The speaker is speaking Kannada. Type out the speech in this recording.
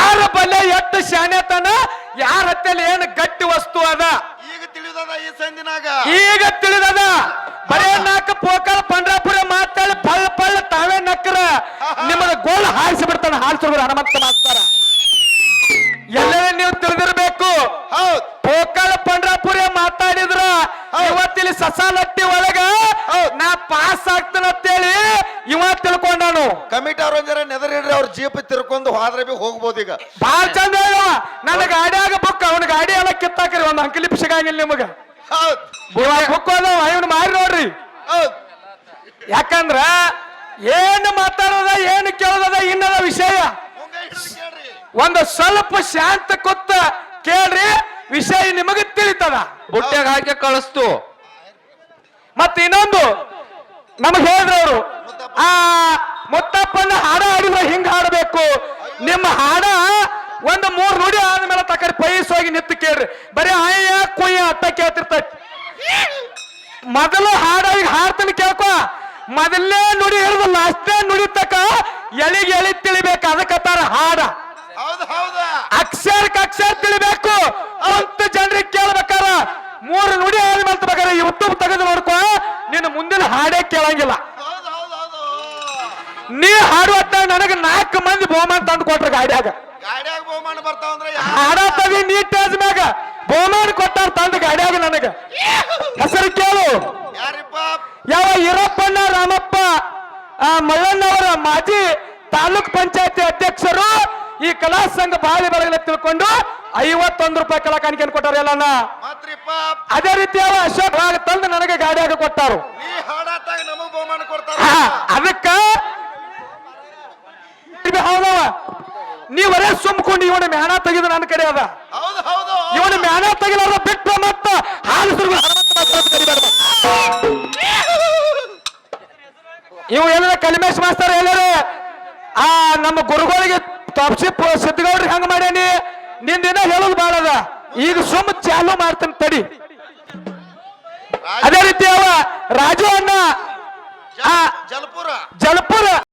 ಯಾರ ಬಲೆ ಎಟ್ಟು ಶಾನೆತನ ಯಾರ ಹತ್ತಲಿ ಏನ್ ಗಟ್ಟಿ ವಸ್ತು ಅದ? ಈಗ ತಿಳಿದದ ಈ ಸಂದಿನಾಗ. ಈಗ ತಿಳಿದದ? ಬರೇ ನಾಕ ಪೋಕಲ್ ಪಂಡ್ರಾಪುರ ಮಾತಾಡಿ ಪಲ್ ಪಲ್ ತಾವೇ ನಕ್ಕರ ನಿಮ್ಮದ ಗೋಲ್ ಹಾರಿಸಿ ಬಿಡ್ತಾನೆ ಹಾರಿಸಿದ್ರು ಹನುಮಂತ ಮಾಸ್ತಾರ. ಎಲ್ಲರೂ ನೀವು ತಿಳಿದಿರ್ಬೇಕು. ಪೋಕಲ್ ಪಂಡ್ರಾಪುರ ಮಾತಾಡಿದ್ರ ಇವತ್ತಿಲ್ಲಿ ಸಸಾಲಟ್ಟಿ ಒಳಗ ನಾ ಪಾಸ್ ಆಗ್ತಾನ ಇವ ತಿಳ್ಕೊಂಡಾನು. ಕಮಿಟಿ ಅವ್ರ ಒಂದರ ನೆದರಿಡ್ರಿ ಅವ್ರ ಜೀಪ್ ತಿರ್ಕೊಂಡು ಹೋದ್ರೆ ಬಿ ಹೋಗ್ಬೋದು ಈಗ. ಬಾಳ ಚಂದ ನನ್ನ ನನ್ನ ಗಾಡಿಯಾಗ ಬುಕ್ ಅವನ ಗಾಡಿ ಎಲ್ಲ ಕಿತ್ತಾಕ್ರಿ ಒಂದ್ ಅಂಕಲಿ ಸಿಗಂಗಿಲ್ಲ ನಿಮಗ. ಹೌದ್. ಬುಕ್ ಅದಾವ ಇವನ್ ಮಾರಿ ನೋಡ್ರಿ. ಹೌದ್. ಯಾಕಂದ್ರ ಏನು ಮಾತಾಡೋದ ಏನು ಕೇಳೋದ ಇನ್ನದ ವಿಷಯ. ಒಂದು ಸ್ವಲ್ಪ ಶಾಂತ ಕೊತ್ತ ಕೇಳ್ರಿ ವಿಷಯ ನಿಮಗೆ ತಿಳಿತದ. ಬುಟ್ಟಿಯಾಗ ಹಾಕಿ ಕಳಿಸ್ತು. ಮತ್ತೆ ಇನ್ನೊಂದು ನಮಗ್ ಹೇಳ್ರಿ ಅವರು ಆ ಮುತ್ತಪ್ಪನ ಹಾಡ ಹಾಡಿದ್ರೆ ಹಿಂಗ್ ಹಾಡಬೇಕು. ನಿಮ್ಮ ಹಾಡ ಒಂದು ಮೂರ್ ನುಡಿ ಆದ್ಮೇಲೆ ತಕರಿ ಪೈಸ ಹೋಗಿ ನಿಂತು ಕೇಳ್ರಿ. ಬರೀ ಆಯ ಕುಯ್ಯ ಅಂತ ಕೇಳ್ತಿರ್ತೈತಿ. ಮೊದಲು ಹಾಡ ಈಗ ಹಾಡ್ತಾನೆ ಕೇಳ್ಕೊ. ಮೊದಲೇ ನುಡಿ ಹಿಡಿದು ಅಷ್ಟೇ ನುಡಿ ತಕ ಎಳಿಗೆ ಎಳಿ ತಿಳಿಬೇಕು. ಅದಕ್ಕತ್ತಾರ ಹಾಡ. ಅಕ್ಷರಕ್ಕೆ ಅಕ್ಷರ ತಿಳಿಬೇಕು. ಅಂತ ಜನರಿಗೆ ಕೇಳ್ಬೇಕಾರ ಮೂರು ನುಡಿ ಆದ್ಮೇಲೆ ಬೇಕಾದ್ರೆ ಯೂಟ್ಯೂಬ್ ತೆಗೆದು ನೋಡ್ಕೊ. ನಿನ್ನ ಮುಂದಿನ ಹಾಡೇ ಕೇಳಂಗಿಲ್ಲ. ನೀ ಹಾಡುವತ್ತ ನನಗೆ ನಾಲ್ಕು ಮಂದಿ ಬಹುಮಾನ ತಂದು ಕೊಟ್ರ ಗಾಡಿಯಾಗ. ಗಾಡ್ಯಾಗ ಬಹುಮಾನ ಬರ್ತಾವ ಅಂದ್ರೆ ಹಾಡತ್ತದಿ ನೀ ಟೇಜ್ ಮ್ಯಾಗ. ಬಹುಮಾನ ಕೊಟ್ಟಾರ ತಂದು ಗಾಡಿಯಾಗ ನನಗ. ಹೆಸರು ಕೇಳು. ಯಾವ ಈರಪ್ಪಣ್ಣ ರಾಮಪ್ಪ ಆ ಮಲ್ಲಣ್ಣವರ ಮಾಜಿ ತಾಲೂಕ್ ಪಂಚಾಯತಿ ಅಧ್ಯಕ್ಷರು ಈ ಕಲಾ ಸಂಘ ಬಾಳಿ ಬೆಳಗಲ ತಿಳ್ಕೊಂಡು ಐವತ್ತೊಂದು ರೂಪಾಯಿ ಕಲಾ ಕಾಣಿಕೆಯನ್ನು ಕೊಟ್ಟಾರ ಎಲ್ಲಣ್ಣ ಮತ್ರಿಪ್ಪ. ಅದೇ ರೀತಿ ಅಶೋಕ್ ತಂದು ನನಗೆ ಗಾಡಿಯಾಗ ಕೊಟ್ಟಾರು. ಅದಕ್ಕ ನೀವರೇ ಸುಮ್ಕೊಂಡು ಇವನ ಮ್ಯಾನ ತೆಗೆದು ನನ್ನ ಕಡೆ ಅದ. ಇವನ ಮ್ಯಾನ ತೆಗಿಲಾರ ಬಿಟ್ಟು ಮತ್ತ ಹಾಲು ಸುರುಗು. ಇವು ಏನಾರ ಕಲಿಮೇಶ್ ಮಾಸ್ತರ್ ಎಲ್ಲಾರ ಆ ನಮ್ಮ ಗುರುಗಳಿಗೆ ತಪ್ಸಿ ಸಿದ್ದಗೌಡ್ರಿಗೆ ಹಂಗ ಮಾಡ್ಯಾನಿ? ನಿಂದಿನ ಹೇಳೋದು ಬಾಳ ಅದ. ಈಗ ಸುಮ್ ಚಾಲು ಮಾಡ್ತಾನೆ ತಡಿ. ಅದೇ ರೀತಿ ಅವ ರಾಜು